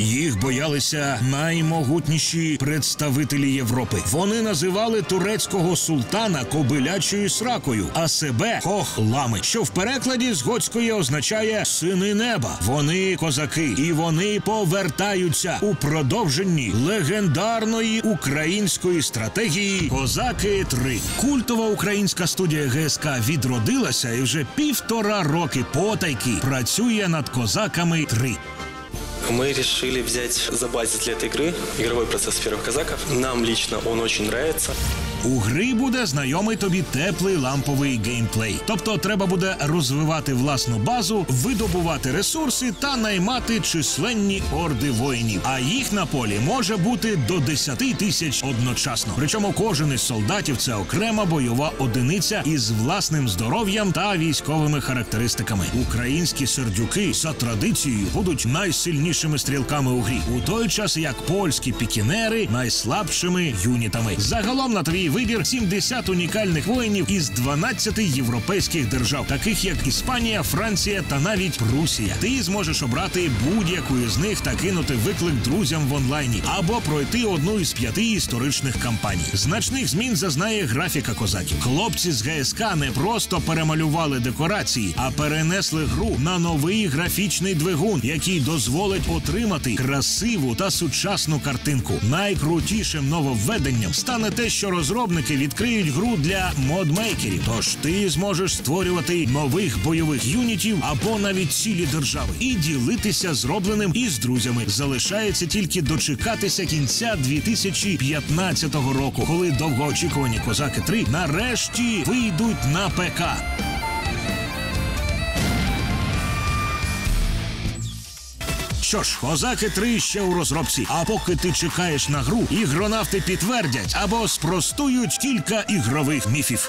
Їх боялися наймогутніші представителі Європи. Вони називали турецького султана кобилячою сракою, а себе хохлами, що в перекладі з готської означає сини неба. Вони козаки, і вони повертаються у продовженні легендарної української стратегії Козаки 3 Культова українська студія ГСК відродилася і вже півтора роки потайки працює над козаками 3 Мы решили взять за базис для этой игры игровой процесс первых казаков. Нам лично он очень нравится. У гри буде знайомий тобі теплий ламповий геймплей. Тобто треба буде розвивати власну базу, видобувати ресурси та наймати численні орди воїнів. А їх на полі може бути до 10 тисяч одночасно. Причому кожен із солдатів це окрема бойова одиниця із власним здоров'ям та військовими характеристиками. Українські сердюки за традицією будуть найсильнішими стрілками у грі, у той час як польські пікінери найслабшими юнітами. Загалом на твій вибір 70 унікальних воїнів із 12 європейських держав, таких як Іспанія, Франція та навіть Прусія. Ти зможеш обрати будь-яку із них та кинути виклик друзям в онлайні або пройти одну із п'яти історичних кампаній. Значних змін зазнає графіка козаків. Хлопці з ГСК не просто перемалювали декорації, а перенесли гру на новий графічний двигун, який дозволить отримати красиву та сучасну картинку. Найкрутішим нововведенням стане те, що розробники відкриють гру для модмейкерів. Тож ти зможеш створювати нових бойових юнітів або навіть цілі держави і ділитися зробленим із друзями. Залишається тільки дочекатися кінця 2015 року, коли довгоочікувані козаки 3 нарешті вийдуть на ПК. Що ж, козаки 3 ще у розробці. А поки ти чекаєш на гру, ігронавти підтвердять або спростують кілька ігрових міфів.